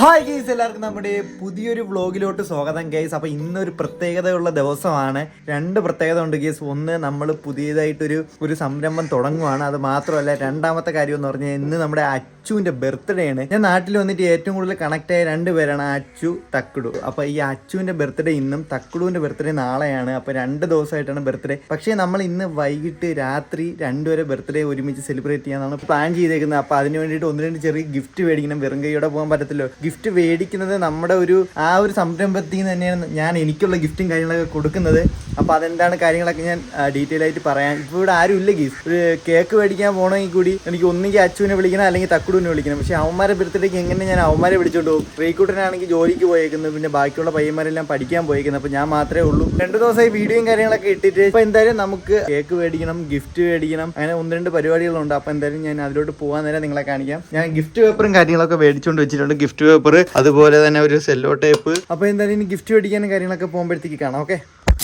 Hi guys എല്ലാവർക്കും നമ്മുടെ പുതിയൊരു വ്ളോഗിലോട്ട് സ്വാഗതം ഗെയ്സ് അപ്പോൾ ഇന്നൊരു പ്രത്യേകതയുള്ള ദിവസമാണ്. രണ്ട് പ്രത്യേകത ഉണ്ട് ഗെയ്സ് ഒന്ന് നമ്മൾ പുതിയതായിട്ടൊരു ഒരു സംരംഭം തുടങ്ങുവാണ്. അത് മാത്രമല്ല രണ്ടാമത്തെ കാര്യം എന്ന് പറഞ്ഞാൽ ഇന്ന് നമ്മുടെ അച്ചുവിന്റെ ബർത്ത്ഡേ ആണ്. ഞാൻ നാട്ടിൽ വന്നിട്ട് ഏറ്റവും കൂടുതൽ കണക്ട് ആയ രണ്ട് പേരാണ് അച്ചു തക്കുടു. അപ്പോൾ ഈ അച്ചുവിന്റെ ബർത്ത്ഡേ ഇന്നും തക്കുടുവിന്റെ ബർത്ത്ഡേ നാളെയാണ്. അപ്പോൾ രണ്ട് ദിവസമായിട്ടാണ് ബർത്ത്ഡേ പക്ഷേ നമ്മൾ ഇന്ന് വൈകിട്ട് രാത്രി രണ്ടുപേരെ ബർത്ത്ഡേ ഒരുമിച്ച് സെലിബ്രേറ്റ് ചെയ്യാനാണ് പ്ലാൻ ചെയ്തേക്കുന്നത്. അപ്പോൾ അതിന് വേണ്ടിയിട്ട് ഒന്ന് രണ്ട് ചെറിയ ഗിഫ്റ്റ് മേടിക്കണം. വെറും കൈയോടെ പോകാൻ പറ്റത്തില്ലോ ഗിഫ്റ്റ് മേടിക്കുന്നത് നമ്മുടെ ഒരു ആ ഒരു സംരംഭത്തിൽ നിന്ന് തന്നെയാണ് ഞാൻ എനിക്കുള്ള ഗിഫ്റ്റും കാര്യങ്ങളൊക്കെ കൊടുക്കുന്നത്. അപ്പോൾ അതെന്താണ് കാര്യങ്ങളൊക്കെ ഞാൻ ഡീറ്റെയിൽ ആയിട്ട് പറയാം ഇപ്പോൾ ഇവിടെ ആരും ഇല്ല ഗീസ്. ഒരു കേക്ക് മേടിക്കാൻ പോകണമെങ്കിൽ കൂടി എനിക്ക് ഒന്നുകിൽ അച്ചുവിനെ വിളിക്കണം അല്ലെങ്കിൽ തക്കുടുവിനെ വിളിക്കണം. പക്ഷേ അവന്മാരെ ബർത്ത്ഡേക്ക് എങ്ങനെ ഞാൻ അവന്മാരെ വിളിച്ചോണ്ട് പോകും? റീക്കൂട്ടനാണെങ്കിൽ ജോലിക്ക് പോയേക്കുന്നത് പിന്നെ ബാക്കിയുള്ള പയ്യന്മാരെല്ലാം പഠിക്കാൻ പോയേക്കുന്നത് അപ്പോൾ ഞാൻ മാത്രമേ ഉള്ളൂ. രണ്ട് ദിവസമായി വീഡിയോയും കാര്യങ്ങളൊക്കെ ഇട്ടിട്ട് ഇപ്പോൾ എന്തായാലും നമുക്ക് കേക്ക് മേടിക്കണം ഗിഫ്റ്റ് മേടിക്കണം അങ്ങനെ ഒന്ന് രണ്ട് പരിപാടികളുണ്ട്. അപ്പോൾ എന്തായാലും ഞാൻ അതിലോട്ട് പോകാൻ നേരം നിങ്ങളെ കാണിക്കാം. ഞാൻ ഗിഫ്റ്റ് പേപ്പറും കാര്യങ്ങളൊക്കെ മേടിച്ചുകൊണ്ട് വെച്ചിട്ടുണ്ട്. ഗിഫ്റ്റ് പേപ്പർ അതുപോലെ തന്നെ ഒരു സെല്ലോ ടേപ്പ് അപ്പോൾ എന്തായാലും ഇനി ഗിഫ്റ്റ് മേടിക്കാനും കാര്യങ്ങളൊക്കെ പോകുമ്പോഴത്തേക്ക് കാണാം ഓക്കെ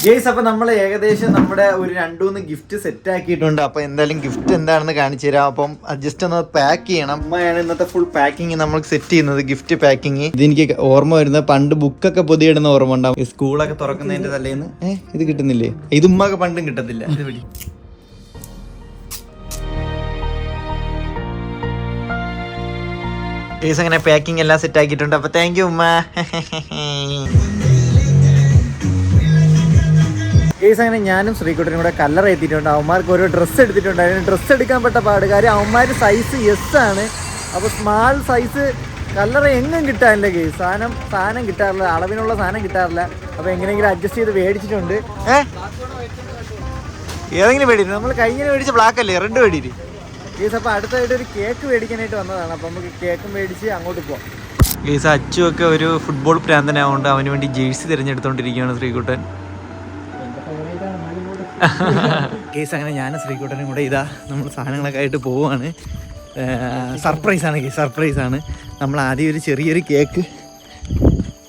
ഗേസ് അപ്പൊ നമ്മൾ ഏകദേശം നമ്മുടെ ഒരു രണ്ടുമൂന്ന് ഗിഫ്റ്റ് സെറ്റ് ആക്കിയിട്ടുണ്ട്. അപ്പൊ എന്തായാലും ഗിഫ്റ്റ് എന്താണെന്ന് കാണിച്ചു തരാം. അപ്പം ജസ്റ്റ് ഒന്ന് പാക്ക് ചെയ്യണം. അമ്മയാണ് ഇന്നത്തെ ഫുൾ പാക്കിങ് നമ്മൾ സെറ്റ് ചെയ്യുന്നത് ഗിഫ്റ്റ് പാക്കിങ് ഇതെനിക്ക് ഓർമ്മ വരുന്നത് പണ്ട് ബുക്കൊക്കെ പൊതിയിടുന്ന ഓർമ്മ ഉണ്ടാവും. സ്കൂളൊക്കെ തുറക്കുന്നതിന്റെ തലേന്ന്. ഏഹ് ഇത് കിട്ടുന്നില്ലേ? ഇത് ഉമ്മക്ക് പണ്ടും കിട്ടത്തില്ല. പിടി. അങ്ങനെ പാക്കിംഗ് എല്ലാം സെറ്റ് ആക്കിയിട്ടുണ്ട്. അപ്പൊ താങ്ക് യു ഉമ്മ. കേസ് അങ്ങനെ ഞാനും ശ്രീകുട്ടനും കൂടെ കല്ലറ എത്തിയിട്ടുണ്ട്. അവന്മാർക്ക് ഓരോ ഡ്രസ്സ് എടുത്തിട്ടുണ്ട്. അതിന് ഡ്രസ്സ് എടുക്കാൻ പെട്ട പാടുകാർ അവന്മാർ സൈസ് എസ് ആണ്. അപ്പോൾ സ്മാൾ സൈസ് കല്ലറ എങ്ങും കിട്ടാനില്ല കേസ് സാധനം സാധനം കിട്ടാറില്ല. അളവിനുള്ള സാധനം കിട്ടാറില്ല. അപ്പോൾ എങ്ങനെയെങ്കിലും അഡ്ജസ്റ്റ് ചെയ്ത് മേടിച്ചിട്ടുണ്ട്. ഏതെങ്കിലും മേടിച്ചു? നമ്മൾ കഴിഞ്ഞ മേടിച്ച ബ്ലാക്ക് അല്ലേ? റെഡ് മേടിയിട്ട് കേസ് അപ്പോൾ അടുത്തായിട്ട് ഒരു കേക്ക് മേടിക്കാനായിട്ട് വന്നതാണ്. അപ്പോൾ നമുക്ക് കേക്ക് മേടിച്ച് അങ്ങോട്ട് പോവാം. കേസ് അച്ചുവൊക്കെ ഒരു ഫുട്ബോൾ പ്രാന്തനായതുകൊണ്ട് അവന് വേണ്ടി ജേഴ്സി തിരഞ്ഞെടുത്തോണ്ടിരിക്കുകയാണ് ശ്രീകുട്ടൻ. കേസ് അങ്ങനെ ഞാനും ശ്രീകുട്ടനും കൂടെ ഇതാ നമ്മൾ സാധനങ്ങളൊക്കെ ആയിട്ട് പോവാണ്. സർപ്രൈസാണ് കേസ് സർപ്രൈസാണ് നമ്മൾ ആദ്യം ഒരു ചെറിയൊരു കേക്ക്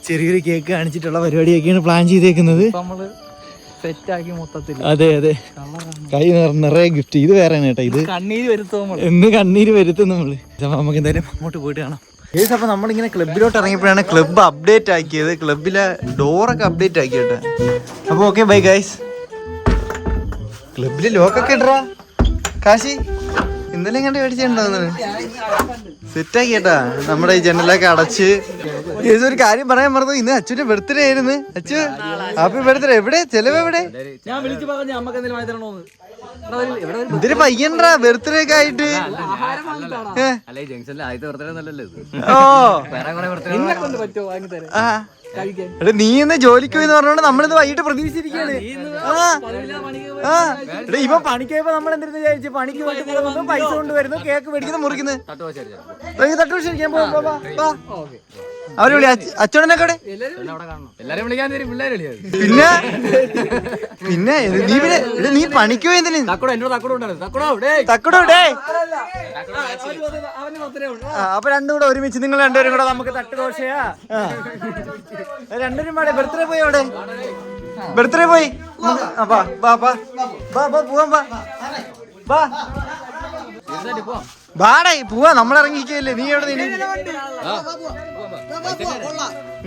ചെറിയൊരു കേക്ക് കാണിച്ചിട്ടുള്ള പരിപാടിയൊക്കെയാണ് പ്ലാൻ ചെയ്തേക്കുന്നത്. മൊത്തത്തിൽ അതെ അതെ. കൈ നിറ- നിറയെ ഗിഫ്റ്റ് ഇത് വേറെ കേട്ടോ ഇത്. കണ്ണീര് വരുത്തോ നമ്മൾ? എന്ന് കണ്ണീര് വരുത്തും നമ്മൾ. നമുക്ക് എന്തായാലും അങ്ങോട്ട് പോയിട്ട് കാണാം. ഏസ് അപ്പൊ നമ്മളിങ്ങനെ ക്ലബിലോട്ട് ഇറങ്ങിയപ്പോഴാണ് ക്ലബ്ബ് അപ്ഡേറ്റ് ആക്കിയത്. ക്ലബിലെ ഡോറൊക്കെ അപ്ഡേറ്റ് ആക്കിയിട്ട് അപ്പൊ ഓക്കെ ബൈ ഗൈസ് ക്ലബിൽ ലോക്കൊക്കെ ഇടറാ. കാശി ഇന്നലെ കണ്ട് മേടിച്ചിട്ടുണ്ടോ സെറ്റ് ആക്കി കേട്ടാ നമ്മുടെ ഈ ജനലൊക്കെ അടച്ച്. ഒരു കാര്യം പറയാൻ മറന്നു. ഇന്ന് അച്ഛന്റെ ബർത്ത്ഡേ ആയിരുന്നു. അച്ഛൻ ഹാപ്പി ബർത്ത്ഡേ എവിടെ? ചെലവ് എവിടെ? ഞാൻ വിളിച്ചു പറഞ്ഞു അമ്മയ്ക്ക് എന്തെങ്കിലും ഒരു ബർത്ത്ഡേ ഒക്കെ ആയിട്ട്? അല്ല ഈ ജംഗ്ഷനിൽ ആദ്യത്തെ ബർത്ത്ഡേ നല്ലല്ലോ ഓ എടാ നീ ഇന്ന് ജോലിക്ക് പോയി പറഞ്ഞോണ്ട് നമ്മളിത് വൈകിട്ട് പ്രതീക്ഷിച്ചിരിക്കാണ് ആ. ആ. എടാ ഇവ പണിക്ക് പോയപ്പോ നമ്മൾ എന്തിരുന്ന് വിചാരിച്ചു പണിക്ക് പോയിട്ട് പോകുന്നു പൈസ കൊണ്ടുവരുന്നു കേക്ക് മേടിക്കുന്നു മുറിക്കുന്നു. തട്ട് വെച്ച് അവർ വിളി വിളിയാത് പിന്നെ? പിന്നെ നീ പിന്നെ നീ പണിക്കോ എന്തിന്? തക്കടോ ഡേ അപ്പൊ രണ്ടും കൂടെ ഒരുമിച്ച് നിങ്ങൾ രണ്ടുപേരും കൂടെ നമുക്ക് തട്ട് ദോശയാ ആ. രണ്ടുപേരും പാടെ ബർത്ത്ഡേ പോയി അവിടെ. ബർത്ത്ഡേ പോയി. വാ വാ വാ. വാ വാ പോവാം വാ. വാ. വാടേ പോവാ നമ്മൾ ഇറങ്ങിക്കല്ലേ നീ എവിടെ നിന്ന്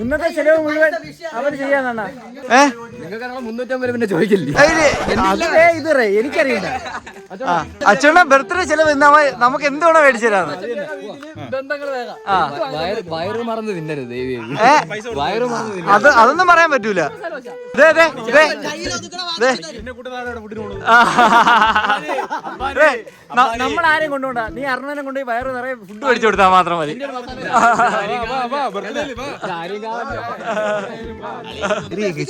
ഇന്നത്തെ ചെലവ് മുഴുവൻ അവർ ചെയ്യാന്നാ ഏ? ചോദിക്കില്ലേ? അതേ ഇത് റേ എനിക്കറിയില്ല. അച്ഛനെ ബർത്ത്ഡേ ചെലവ് നമുക്ക് എന്തുകൊണ്ട് മേടിച്ചു തരാന്ന്. വയറ് മറന്ന് തിന്നരുത് അത് അതൊന്നും പറയാൻ പറ്റൂല. നമ്മൾ ആരെയും കൊണ്ടുപോണ്ട. നീ അർണനെ കൊണ്ട് വയറ് നിറയെ ഫുഡ് മേടിച്ചു കൊടുത്താൽ മാത്രം മതി.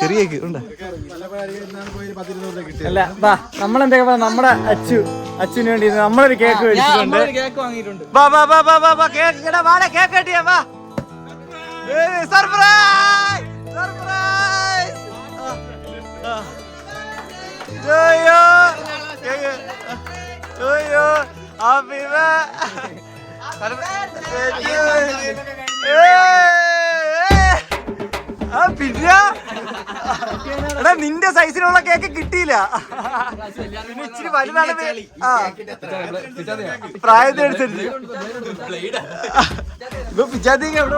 ചെറിയ അല്ല വാ നമ്മളെന്തൊക്കെ നമ്മുടെ അച്ചു അച്ഛന് വേണ്ടി നമ്മളൊരു കേക്ക് മേടിച്ചിട്ടുണ്ട്. കേക്ക് വാങ്ങിയിട്ടുണ്ട്. വാ വാ വാ വാ വാ വാ കേക്ക് വാടാ കേക്ക് കട്ടിയാ വാ. Surprise surprise. അയ്യോ അയ്യോ ഹാപ്പി ആ പിന്നെ എടാ നിന്റെ സൈസിനുള്ള കേക്ക് കിട്ടിയില്ല. പിന്നെ ഇച്ചിരി വലുതാണ് ആ. പ്രായത്തിനനുസരിച്ച് ഇപ്പൊ പിച്ചാത്തിക്ക് എവിടെ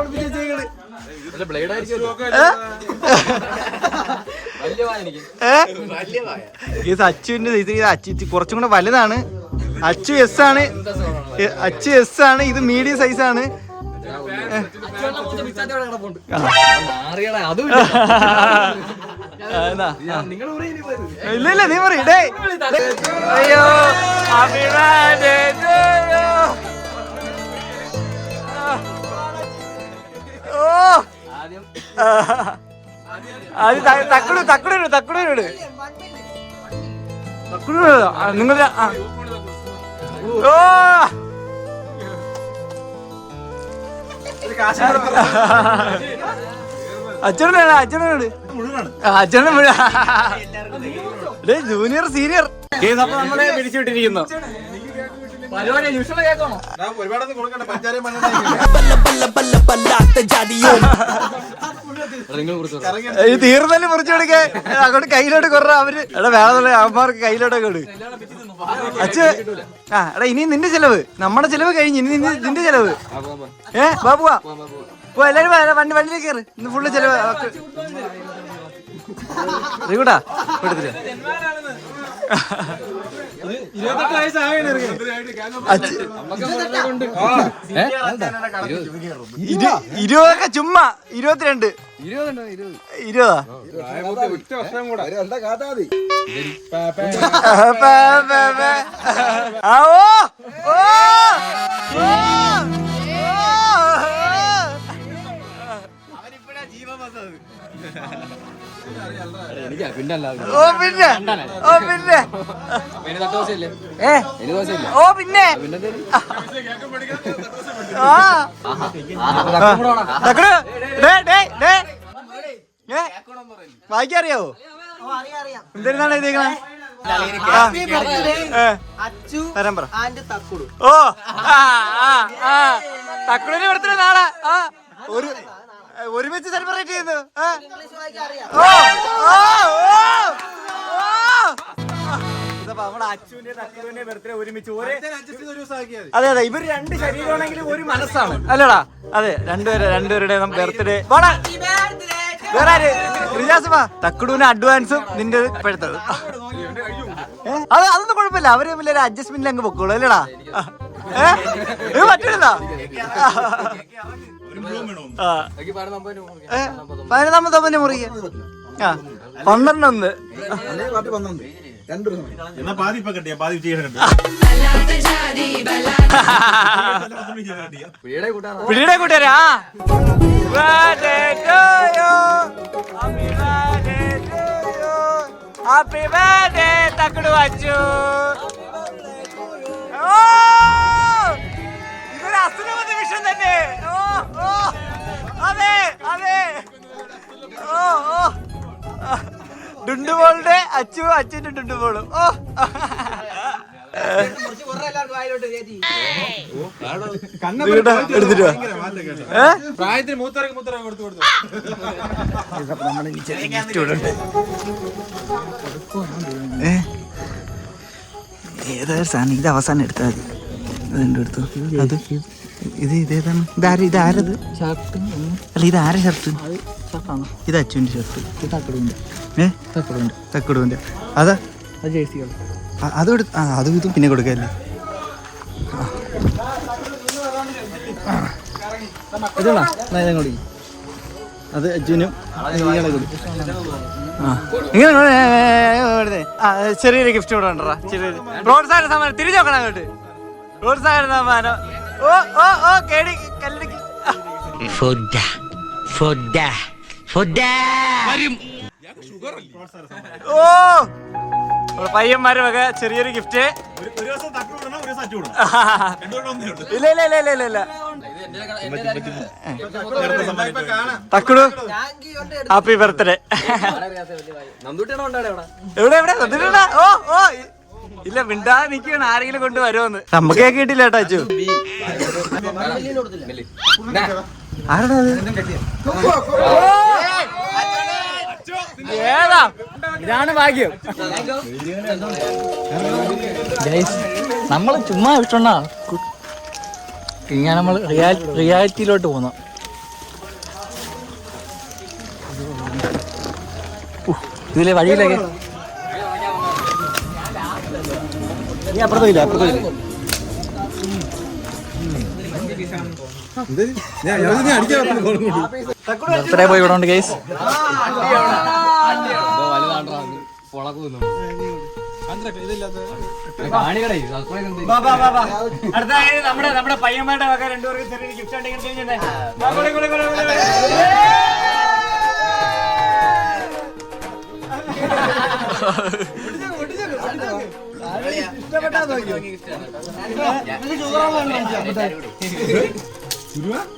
അച്ചുവിന്റെ ഇത്. ഇത് അച്ചു കുറച്ചും കൂടെ വലുതാണ്. അച്ചു എസ് ആണ്. അച്ചു എസ് ആണ്. ഇത് മീഡിയം സൈസ് ആണ്? ഇല്ല ഇല്ല നീ പറയേ. അയ്യോ. ഓ. അത് തക്കടു തക്കടു തക്കടു തക്കടു അച്ഛനാണ് അച്ഛനോട് അച്ഛനെ ജൂനിയർ സീനിയർ കേസ് അപ്പൊ നമ്മളെ പിരിച്ചുവിട്ടിരിക്കുന്നു ഈ തീർന്നല്ലേ മുറിച്ചു കൊടുക്കേ അങ്ങോട്ട് കയ്യിലോട്ട് കൊറ അവർ എടാ വേറെ അമ്മമാർക്ക് കയ്യിലോട്ടൊക്കെ ഇട്. അച്ഛ ആ എടാ ഇനി നിന്റെ ചെലവ്. നമ്മുടെ ചെലവ് കഴിഞ്ഞ് ഇനി നിന്റെ നിന്റെ ചെലവ്. ഏ ബാബുവാ പോ എല്ലാരും വണ്ടി വണ്ടിയിലേക്ക് കയറ്. ഇന്ന് ഫുള്ള് ചെലവ് ഇരുപതൊക്കെ ചുമ്മാ ഇരുപത്തിരണ്ട്. ഇരുപത്? ഇരുപതാ പേ, പേ, പേ. ആ, ഓ ഓ ഓ, എനിക്ക് പിന്നെ ഓ പിന്നെ. ഓ പിന്നെ. പിന്നെ തട്ട് ദോശയില്ലേ ഏ? ഓ പിന്നെ. അറിയാവോ എന്തിനാണ് തരാൻ പറ. ഓ ആ ആ ആ. തക്കുടിന് കൊടുത്തിട്ട് നാളെ ആ. ഒരു ഒരുമിച്ച് സെലിബ്രേറ്റ് ചെയ്യുന്നു. അതെ അതെ. ഇവർ രണ്ട് ശരീരമാണെങ്കിലും ഒരു മനസ്സാണ്. അല്ലടാ. അതെ രണ്ടുപേരെ രണ്ടുപേരുടെ ബർത്ത്ഡേ വേറെ ആര്? റിജാസ് വാ തക്കുടൂന് അഡ്വാൻസും നിന്റെ ഇപ്പോഴത്തത്. അത് അതൊന്നും കുഴപ്പമില്ല. അവർ തമ്മിൽ ഒരു അഡ്ജസ്റ്റ്മെന്റിൽ അങ്ങ് പൊക്കോളൂ. അല്ലടാ. ഏഹ് ഇത് പതിനൊന്നാമത്തെ തന്നെ മുറിക്കുക ആ പന്ത്രണ്ടൊന്ന്. പിടിയുടെ കൂട്ടുകാരാ? തക്കുടു ഓ ഇതൊരു അസുലഭ നിമിഷം തന്നെ. അതെ അതെ. ഓ ഓ. ഡുണ്ടുബോളുടെ അച്ചു അച്ഛന്റെ ഡുണ്ടുബോളും. ഓ. ഏതായാലും? പ്രായത്തിന് മൂത്തറക്ക് മൂത്തറ കൊടുത്തു കൊടുത്തു. സാധനം? ഇത് അവസാനം എടുത്താൽ മതി. അതെടുത്തു എടുത്തു അത്? ഇത് ഇതേതാണ്? ഇതാര ഇതാരത്? ഷർട്ട് അല്ല ഇത് ആരെ ഷർട്ട് ഇത് അച്ഛന്റെ ഷർട്ട് ഏ? തക്കടുണ്ട് അതാ? അ- അതും എടുത്ത് ആ അതും ഇതും പിന്നെ കൊടുക്കല്ലേ? ഇതാണോ കൂടി. അത് കൂടി. ആ. ചെറിയൊരു ഗിഫ്റ്റ് കൂടെ ഉണ്ടോ ചെറിയൊരു. പ്രോത്സാഹന സമ്മാനം തിരിച്ചു നോക്കണം അങ്ങോട്ട്. പ്രോത്സാഹന സമ്മാനം ഓ ഓ ഓ കേടി കല്ലടിക്ക്. ഓ വക ചെറിയൊരു ഗിഫ്റ്റ് ഇല്ല ഇല്ല ഇല്ല ഇല്ല ഇല്ല ഇല്ല. തക്കുടു. ഹാപ്പി ബർത്ത്ഡേ എവിടെ എവിടെ? ഓ ഓ ഇല്ല വിണ്ടാ നിൽക്കുകയാണ് ആരെങ്കിലും കൊണ്ട് വരുമെന്ന് നമുക്ക് കേട്ടില്ല കേട്ടോ അച്ചു. ആരടാ? ഏതാ? ഇതാണ് ഭാഗ്യം. നമ്മൾ ചുമ്മാ ഇഷ്ടണ്ടാ ഇങ്ങനെ നമ്മൾ റിയാലിറ്റിയിലോട്ട് പോന്നു. ഇതിലെ വഴിയിലൊക്കെ നീ അപ്പുറത്തില്ല അപ്പുറത്തില്ല ബർത്ത്ഡേ പോയി ഇവിടെ ഉണ്ട് കേസ് അടുത്ത നമ്മുടെ നമ്മുടെ പയ്യന്മാരുടെ വക രണ്ടുപേർക്ക് ചെറിയൊരു ഗിഫ്റ്റ് ഉണ്ടെങ്കിൽ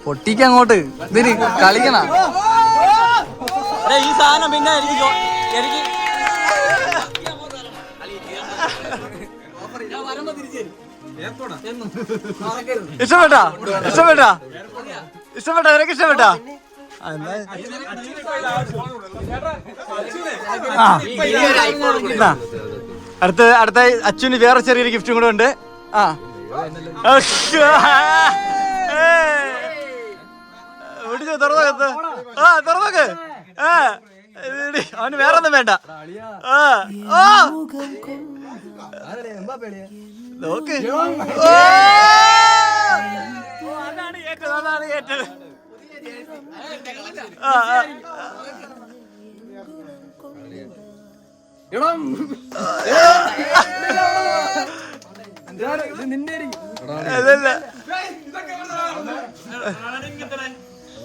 പൊട്ടിക്ക് അങ്ങോട്ട്. ഇതിന് കളിക്കണ. ഈ സാധനം പിന്നെ എനിക്ക് എനിക്ക് ഇഷ്ടപ്പെട്ടാ? ഇഷ്ടപ്പെട്ടാ? ഇഷ്ടപ്പെട്ടാ? നിനക്ക് ഇഷ്ടപ്പെട്ടാ? ആ. അടുത്ത അടുത്ത അച്ഛന് വേറെ ചെറിയൊരു ഗിഫ്റ്റും കൂടെ ഉണ്ട്. ആ. തുറന്നോക്ക് ആ തുറന്നോക്ക്. ആ. എടി, അവന് വേറെ ഒന്നും വേണ്ട. ആ. നോക്ക്. ഓ! അതാണ് ഏറ്റത് അതാണ് ഏറ്റത് ആ, ആ, ആ. അതല്ല.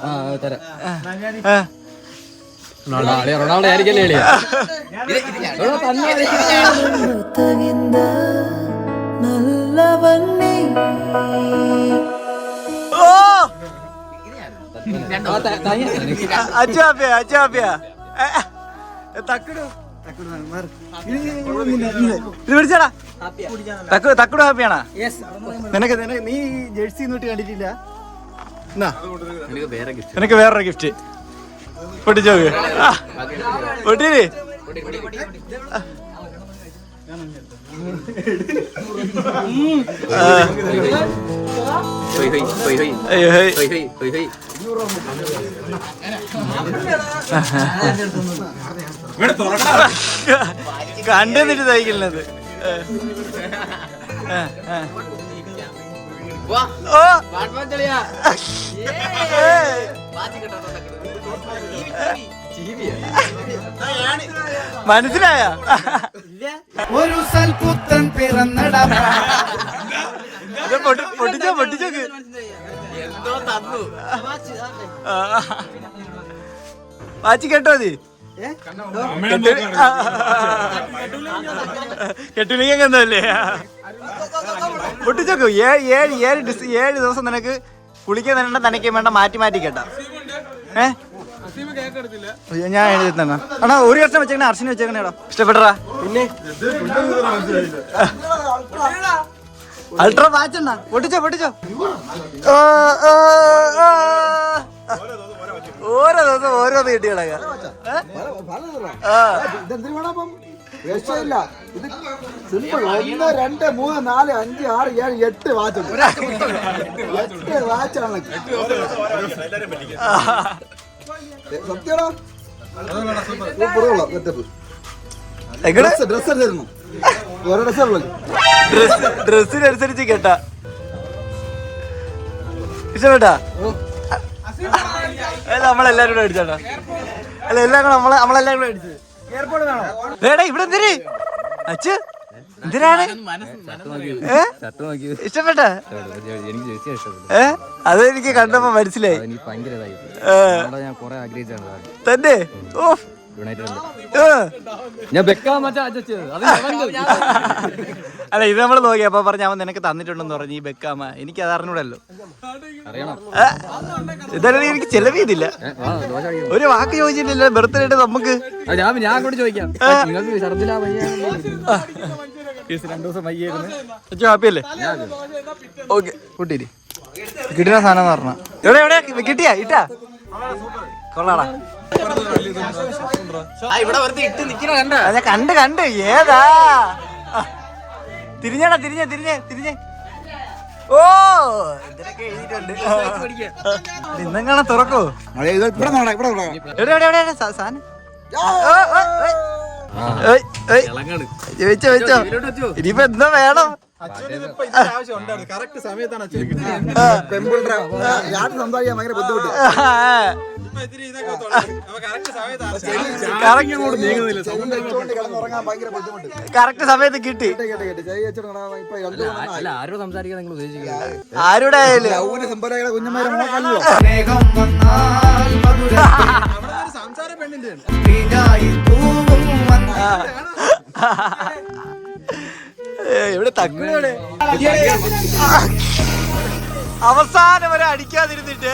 ആ തരാം. റൊണാൾഡോ റൊണാൾഡോ ആയിരിക്കല്ലേ എളിയ നല്ലവണ്ണേ. ഓ. അച്ചു ഹാപ്പിയാ അച്ചു ഹാപ്പിയാ തക്കടു. തക്കടു ഹാപ്പിയാണാ? നിനക്ക് നിനക്ക് നീ ജേഴ്സി ഇന്നിട്ട് കണ്ടിട്ടില്ല? നിനക്ക് വേറൊരു ഗിഫ്റ്റ് പൊട്ടിച്ചോ പൊട്ടിയില്ലേ? ഹൊയ് ഹൊയ് ഹൊയ് ഹൊയ് അയ്യോ ഹേയ്. ഹൊയ് ഹൊയ് ഹൊയ് കണ്ടെന്നിട്ട് തയ്ക്കുന്നത്. മനസ്സിലായ? ഒരു സൽപുത്രൻ പിറന്നട. പൊട്ടിച്ചോ പൊട്ടിച്ചോക്ക്. എന്തോ തന്നു. വാച്ചി കേട്ടോ മതി കെട്ടിലേക്ക് എന്തല്ലേ പൊട്ടിച്ചോക്ക്. ഏഴ് ഏഴ് ഏഴ് ഡിസ് ഏഴ് ദിവസം നിനക്ക് കുളിക്കാൻ തന്നെ തനിക്ക് വേണ്ട മാറ്റി മാറ്റി കേട്ടാ. ഏ? ഞാൻ എഴുതി തന്നെ. അണ്ണാ ഒരു വർഷം വെച്ചേക്കണേ അർച്ചന വെച്ചേക്കണേടാ. ഇഷ്ടപ്പെട്ടടാ പിന്നെ? അൾട്രാ വാച്ച് പൊട്ടിച്ചോ പൊട്ടിച്ചോ. ഓരോ ദിവസം ഓരോന്ന് കിട്ടി കിടക്ക രക്ഷയില്ല. ഇത് സിമ്പിൾ ഒന്ന് രണ്ട് മൂന്ന് നാല് അഞ്ച് ആറ് ഏഴ് എട്ട് വാച്ച്. എട്ട് വാച്ചാണ് സത്യടാ സൂപ്പറുള്ള സെറ്റപ്പ് ഡ്രസ് ഡ്രസ് എടുത്തിരുന്നു ഓരോ ഡ്രസ് ഉള്ളത് ഡ്രസ് ഡ്രസ്സിനനുസരിച്ച് കേട്ടാ. ഇഷ്ടപ്പെട്ടാ? അല്ല നമ്മളെല്ലാരും കൂടെ അടിച്ചാട്ടാ അല്ല എല്ലാം കൂടെ നമ്മളെ നമ്മളെല്ലാരും കൂടെ അടിച്ചു. ഏടാ ഇവിടെ എന്തിന്? അച്ഛ എന്തിനാണ്? ഇഷ്ടപ്പെട്ട? ഏ? അത് എനിക്ക് കണ്ടപ്പോ മനസ്സിലായി. തന്നെ? ഓ. ഞാൻ മറ്റാ അജച്ചത് അല്ല ഇത് നമ്മൾ നോക്കി. അപ്പൊ പറഞ്ഞ അവൻ നിനക്ക് തന്നിട്ടുണ്ടെന്ന് പറഞ്ഞു ഈ ബെക്കാമ എനിക്ക് അത് അറിഞ്ഞൂടല്ലോ. ഇതല്ലേ എനിക്ക് ചെലവ് ചെയ്തില്ല? ഏ, വാ, ദോശ കഴിക്കാം. ഒരു വാക്ക് ചോദിച്ചില്ലല്ലോ ബർത്ത്ഡേ ആയിട്ട് നമുക്ക്. ഞാൻ ഞാൻ അങ്ങോട്ട് ചോദിക്കാം? നിങ്ങൾക്ക് രണ്ടു ദിവസം വയ്യായിരുന്നു ഹാപ്പി അല്ലേ? ഓക്കെ കൂട്ടിരി കിട്ടുന്ന സാധനം എന്ന് പറഞ്ഞ. എവിടെ എവിടെ? കിട്ടിയാ? ഇട്ടാ? കൊള്ളാടാ. ഇവിടെ വെറുതെ ഇട്ട് നിക്കണ കണ്ട? ഞാൻ കണ്ട് കണ്ട്. ഏതാ. തിരിഞ്ഞടാ തിരിഞ്ഞ തിരിഞ്ഞ തിരിഞ്ഞ. ഓ ഇതിനൊക്കെ എഴുതിയിട്ടുണ്ട്. ഇന്നെങ്ങനെ തുറക്കോ? ഇവിടെ ഇവിടെ എവിടെ എവിടെ എവിടെ സാധനം. വെച്ചോ വെച്ചോ. ഇനിയിപ്പോ എന്താ വേണം. കറക്റ്റ് സമയത്താണ് പെമ്പിൾഡ്ര യാത്ര സംസാരിക്കാൻ ഭയങ്കര ബുദ്ധിമുട്ട്. കറക്റ്റ് സമയത്ത് കിട്ടി. ആരോ സംസാരിക്കാൻ നിങ്ങൾ ഉദ്ദേശിക്കുന്നത്? ആരുടെ ഏയ്, ഇവിടെ തക്കുടെ അവസാനം വരെ അടിക്കാതിരുന്നിട്ട്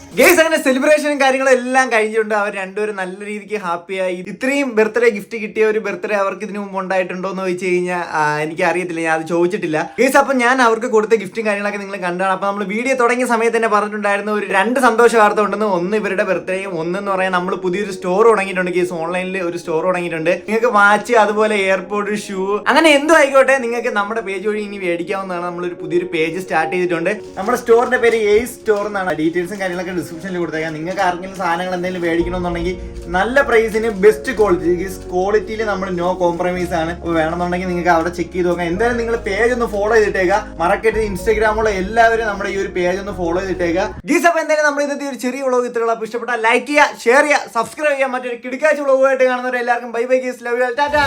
ഗേസ് അങ്ങനെ സെലിബ്രേഷനും കാര്യങ്ങളും എല്ലാം കഴിഞ്ഞിട്ടുണ്ട്. അവർ രണ്ടുപേരും നല്ല രീതിക്ക് ഹാപ്പിയായി ഇത്രയും ബർത്ത്ഡേ ഗിഫ്റ്റ് കിട്ടിയ ഒരു ബർത്ത്ഡേ അവർക്ക് ഇതിനു മുമ്പ് ഉണ്ടായിട്ടുണ്ടോ എന്ന് ചോദിച്ചു കഴിഞ്ഞാൽ എനിക്ക് അറിയത്തില്ല. ഞാൻ അത് ചോദിച്ചിട്ടില്ല. ഗേസ് അപ്പം ഞാൻ അവർക്ക് കൊടുത്ത ഗിഫ്റ്റും കാര്യങ്ങളൊക്കെ നിങ്ങൾ കണ്ടാണ്. അപ്പൊ നമ്മൾ വീഡിയോ തുടങ്ങിയ സമയത്ത് തന്നെ പറഞ്ഞിട്ടുണ്ടായിരുന്നു ഒരു രണ്ട് സന്തോഷ വാർത്ത ഉണ്ടെന്ന് ഒന്ന് ഇവരുടെ ബർത്ത്ഡേയും ഒന്ന് എന്ന് പറയാൻ നമ്മൾ പുതിയൊരു സ്റ്റോർ തുടങ്ങിയിട്ടുണ്ട്. ഗേസ് ഓൺലൈനിൽ ഒരു സ്റ്റോർ തുടങ്ങിയിട്ടുണ്ട്. നിങ്ങൾക്ക് വാച്ച് അതുപോലെ എയർപോർട്ട് ഷൂ അങ്ങനെ എന്തും ആയിക്കോട്ടെ നിങ്ങൾക്ക് നമ്മുടെ പേജ് വഴി ഇനി മേടിക്കാവുന്നതാണ്. നമ്മളൊരു പുതിയൊരു പേജ് സ്റ്റാർട്ട് ചെയ്തിട്ടുണ്ട്. നമ്മുടെ സ്റ്റോറിന്റെ പേര് എ സ്റ്റോർ എന്നാണ്. ഡീറ്റെയിൽസും കാര്യങ്ങളൊക്കെ ഡിസ്ക്രിപ്ഷനിൽ കൊടുത്തേക്കാം. നിങ്ങൾക്ക് ആർക്കെങ്കിലും സാധനങ്ങൾ എന്തെങ്കിലും മേടിക്കണമെന്നുണ്ടെങ്കിൽ നല്ല പ്രൈസിന് ബെസ്റ്റ് ക്വാളിറ്റി ക്വാളിറ്റിയിൽ നമ്മൾ നോ കോംപ്രമൈസ് ആണ്. അപ്പോൾ വേണമെന്നുണ്ടെങ്കിൽ നിങ്ങൾക്ക് അവിടെ ചെക്ക് ചെയ്ത് നോക്കാം. എന്തായാലും നിങ്ങൾ പേജ് ഒന്ന് ഫോളോ ചെയ്തിട്ടേക്കുക. മറക്കരുത്. ഇൻസ്റ്റാഗ്രാമുള്ള എല്ലാവരും നമ്മുടെ ഈ ഒരു പേജ് ഒന്ന് ഫോളോ ചെയ്തിട്ടേക്കുക. ഗീസ് അപ്പോൾ എന്തായാലും നമ്മൾ ഇന്നത്തെ ഒരു ചെറിയ വ്ളോഗ് ഇത്രയുള്ള അപ്പോൾ ഇഷ്ടപ്പെട്ടാൽ ലൈക്ക് ചെയ്യുക ഷെയർ ചെയ്യുക സബ്സ്ക്രൈബ് ചെയ്യുക. മറ്റൊരു കിടക്കാഴ്ച വ്ളോഗുമായിട്ട് കാണുന്നവരെ എല്ലാവർക്കും bye bye guys love tata